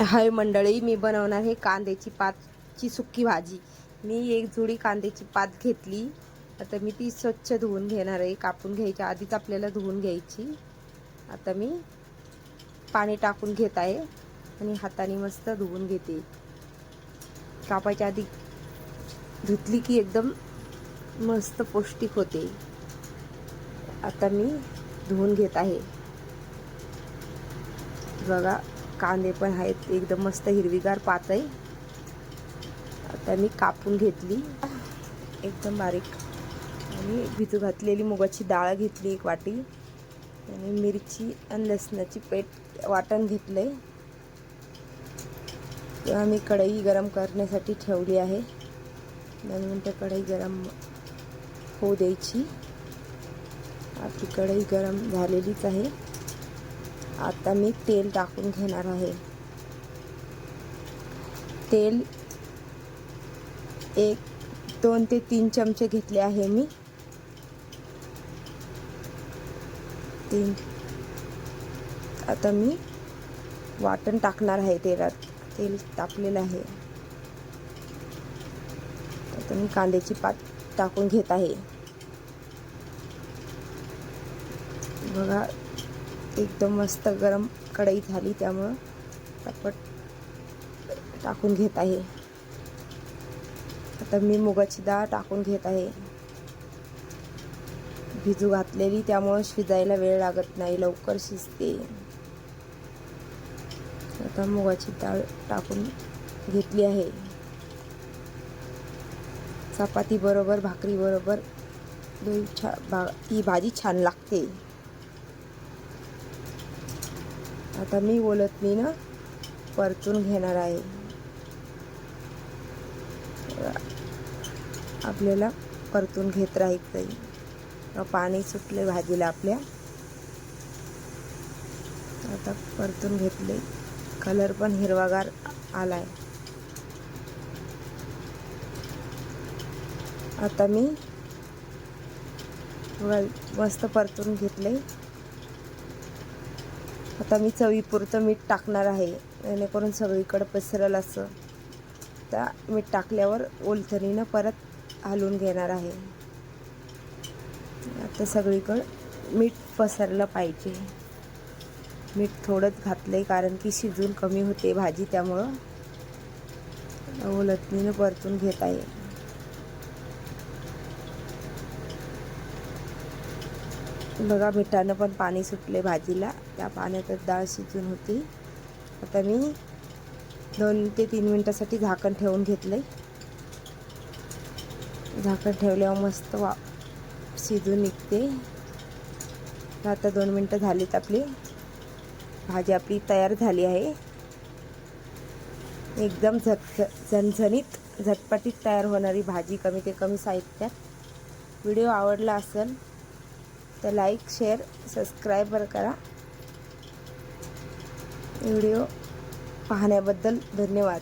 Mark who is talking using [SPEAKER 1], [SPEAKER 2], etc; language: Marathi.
[SPEAKER 1] हाय मंडळी मी बनवणार आहे कांद्याची पातची सुक्की भाजी. मी एक जुडी कांद्याची पात घेतली. आता मी ती स्वच्छ धुवून घेणार आहे कापून घ्यायच्या आधीच आपल्याला धुवून घ्यायची. आता मी पाणी टाकून घेत आहे आणि हाताने मस्त धुवून घेते. कापायच्या आधी धुतली की एकदम मस्त पौष्टिक होते. आता मी धुवून घेत आहे. बघा. कांदे पण आहेत एकदम मस्त हिरवीगार पात आहे आता मी कापून घेतली. एकदम बारीक. आणि भिजू घातलेली मुगाची डाळ घेतली एक वाटी. आणि मिरची आणि लसणाची पेट वाटण घेतलं आहे तेव्हा मी कढई गरम करण्यासाठी ठेवली आहे. दोन मिनटं कढई गरम होऊ द्यायची. आपली कढई गरम झालेलीच आहे. आता मी तेल टाकून घेणार आहे. तेल एक दोन ते तीन चमचे घेतले आहे मी. तीन. आता मी वाटण टाकणार आहे तेलात. तेल तापलेलं आहे. आता मी कांद्याची पात टाकून घेत आहे. बघा एकदम मस्त गरम कढई झाली त्यामुळं पटपट टाकून घेत आहे. आता मी मुगाची डाळ टाकून घेत आहे. भिजू घातलेली त्यामुळं शिजायला वेळ लागत नाही लवकर शिजते. आता मुगाची डाळ टाकून घेतली आहे. चपाती बरोबर भाकरी बरोबर दोन छा भा ही भाजी छान लागते. आता मी बोलत मी ना परतून घेणार आहे. आपल्याला परतून घेत राहायचं पाणी सुटले भाजीला आपल्या. आता परतून घेतले. कलर पण हिरवागार आलाय. आता मी मस्त परतून घेतले. आता मी चवीपुरतं मीठ टाकणार आहे. जेणेकरून सगळीकडं पसरल असं. त्या मीठ टाकल्यावर ओलथरीनं परत हलवून घेणार आहे. आता सगळीकडं मीठ पसरलं पाहिजे. मीठ थोडंच घातलं आहे कारण की शिजून कमी होते भाजी त्यामुळं ओलथणीनं परतून घेत आहे बघा मिठानं पण पाणी सुटले भाजीला. त्या पाण्यातच डाळ शिजून होती. आता मी दोन ते तीन मिनटासाठी झाकण ठेवून घेतलं झाकण ठेवल्यावर मस्त वा शिजून निघते. आता दोन मिनटं झालीत आपली. भाजी आपली तयार झाली आहे. एकदम झट झणझणीत झटपटीत तयार होणारी भाजी कमी ते कमी साहित्यात. व्हिडिओ आवडला असेल तर लाईक शेअर सबस्क्राईबर करा. व्हिडिओ पाहण्याबद्दल धन्यवाद.